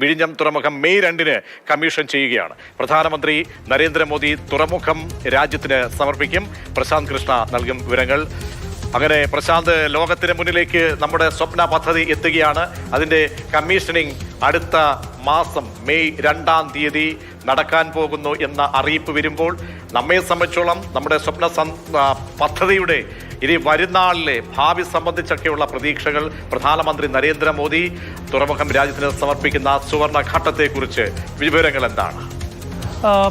വിഴിഞ്ഞം തുറമുഖം മെയ് രണ്ടിന് കമ്മീഷൻ ചെയ്യുകയാണ്. പ്രധാനമന്ത്രി നരേന്ദ്രമോദി തുറമുഖം രാജ്യത്തിന് സമർപ്പിക്കും. പ്രശാന്ത് കൃഷ്ണ നൽകും വിവരങ്ങൾ. അങ്ങനെ പ്രശാന്ത് ലോകത്തിന് മുന്നിലേക്ക് നമ്മുടെ സ്വപ്ന പദ്ധതി എത്തുകയാണ്. അതിന്റെ കമ്മീഷനിങ് അടുത്ത മാസം മെയ് രണ്ടാം തീയതി നടക്കാൻ പോകുന്നു എന്ന അറിയിപ്പ് വരുമ്പോൾ നമ്മെ സംബന്ധിച്ചോളം നമ്മുടെ സ്വപ്ന പദ്ധതിയുടെ ഇനി വരുന്നാളിലെ ഭാവി സംബന്ധിച്ചൊക്കെയുള്ള പ്രതീക്ഷകൾ പ്രധാനമന്ത്രി നരേന്ദ്രമോദി തുറമുഖം രാജ്യത്തിന് സമർപ്പിക്കുന്ന സുവർണ ഘട്ടത്തെക്കുറിച്ച് വിവരങ്ങൾ എന്താണ്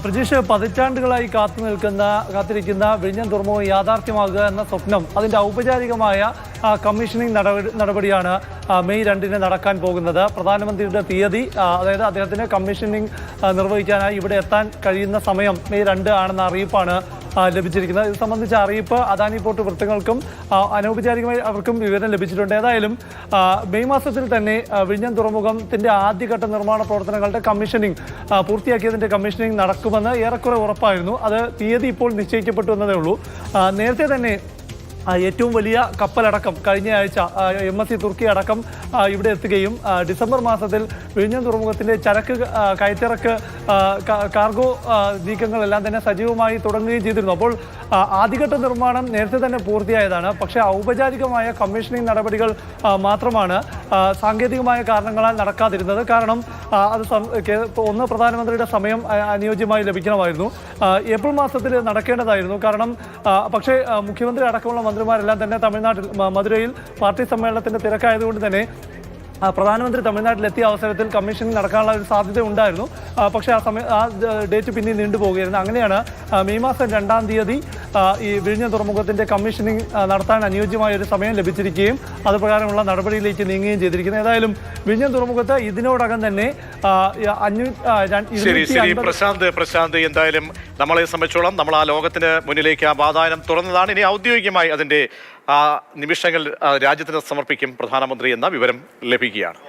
പ്രജീഷ് പതിറ്റാണ്ടുകളായി കാത്തു നിൽക്കുന്ന കാത്തിരിക്കുന്ന വിഴിഞ്ഞം തുറമുഖം യാഥാർത്ഥ്യമാകുക എന്ന സ്വപ്നം അതിന്റെ ഔപചാരികമായ കമ്മീഷനിങ് നടപടി നടപടിയാണ് മെയ് രണ്ടിന് നടക്കാൻ പോകുന്നത്. പ്രധാനമന്ത്രിയുടെ തീയതി അതായത് അദ്ദേഹത്തിന് കമ്മീഷനിങ് നിർവഹിക്കാനായി ഇവിടെ എത്താൻ കഴിയുന്ന സമയം മെയ് രണ്ട് ആണെന്ന അറിയിപ്പാണ് ലഭിച്ചിരിക്കുന്നത്. ഇത് സംബന്ധിച്ച അറിയിപ്പ് അദാനി പോർട്ട് വൃത്തങ്ങൾക്കും അനൗപചാരികമായി അവർക്കും വിവരം ലഭിച്ചിട്ടുണ്ട്. ഏതായാലും മെയ് മാസത്തിൽ തന്നെ വിഴിഞ്ഞം തുറമുഖത്തിന്റെ ആദ്യഘട്ട നിർമ്മാണ പ്രവർത്തനങ്ങളുടെ കമ്മീഷനിങ് പൂർത്തിയാക്കിയതിന്റെ കമ്മീഷനിങ് നടക്കുമെന്ന് ഏറെക്കുറെ ഉറപ്പായിരുന്നു. അത് തീയതി ഇപ്പോൾ നിശ്ചയിക്കപ്പെട്ടു എന്നതേ ഉള്ളൂ. നേരത്തെ തന്നെ ഏറ്റവും വലിയ കപ്പലടക്കം കഴിഞ്ഞ ആഴ്ച എം എസ് സി തുർക്കി അടക്കം ഇവിടെ എത്തുകയും ഡിസംബർ മാസത്തിൽ വിഴിഞ്ഞം തുറമുഖത്തിന്റെ ചരക്ക് കയറ്റിറക്ക് കാർഗോ നീക്കങ്ങളെല്ലാം തന്നെ സജീവമായി തുടങ്ങുകയും ചെയ്തിരുന്നു. അപ്പോൾ ആദ്യഘട്ട നിർമ്മാണം നേരത്തെ തന്നെ പൂർത്തിയായതാണ്. പക്ഷേ ഔപചാരികമായ കമ്മീഷനിങ് നടപടികൾ മാത്രമാണ് സാങ്കേതികമായ കാരണങ്ങളാൽ നടക്കാതിരുന്നത്. കാരണം അത് ഒന്ന് പ്രധാനമന്ത്രിയുടെ സമയം അനുയോജ്യമായി ലഭിക്കണമായിരുന്നു. ഏപ്രിൽ മാസത്തിൽ നടക്കേണ്ടതായിരുന്നു. കാരണം പക്ഷേ മുഖ്യമന്ത്രി അടക്കമുള്ള മന്ത്രിമാരെല്ലാം തന്നെ തമിഴ്നാട്ടിൽ മധുരയിൽ പാർട്ടി സമ്മേളനത്തിന്റെ തിരക്കായതുകൊണ്ട് തന്നെ പ്രധാനമന്ത്രി തമിഴ്നാട്ടിലെത്തിയ അവസരത്തിൽ കമ്മീഷൻ നടക്കാനുള്ള ഒരു സാധ്യത ഉണ്ടായിരുന്നു പക്ഷേ ആ സമയം ആ ഡേറ്റ് പിന്നെ നീണ്ടുപോകുകയായിരുന്നു അങ്ങനെയാണ് മെയ് മാസം രണ്ടാം തീയതി ഈ വിഴിഞ്ഞ തുറമുഖത്തിന്റെ കമ്മീഷനിങ് നടത്താൻ അനുയോജ്യമായ ഒരു സമയം ലഭിച്ചിരിക്കുകയും അത് പ്രകാരമുള്ള നടപടിയിലേക്ക് നീങ്ങുകയും ചെയ്തിരിക്കുന്നത് ഏതായാലും വിഴിഞ്ഞ തുറമുഖത്ത് ഇതിനോടകം തന്നെ ശരി ശരി. പ്രശാന്ത് പ്രശാന്ത് എന്തായാലും നമ്മളെ സംബന്ധിച്ചോളം നമ്മൾ ആ ലോകത്തിന് മുന്നിലേക്ക് ആ വാതായനം തുറന്നതാണ്. ഇനി ഔദ്യോഗികമായി അതിന്റെ ആ നിമിഷങ്ങൾ ആ, രാജ്യത്തിന് സമർപ്പിക്കും പ്രധാനമന്ത്രി എന്ന വിവരം ലഭിക്കുകയാണ്.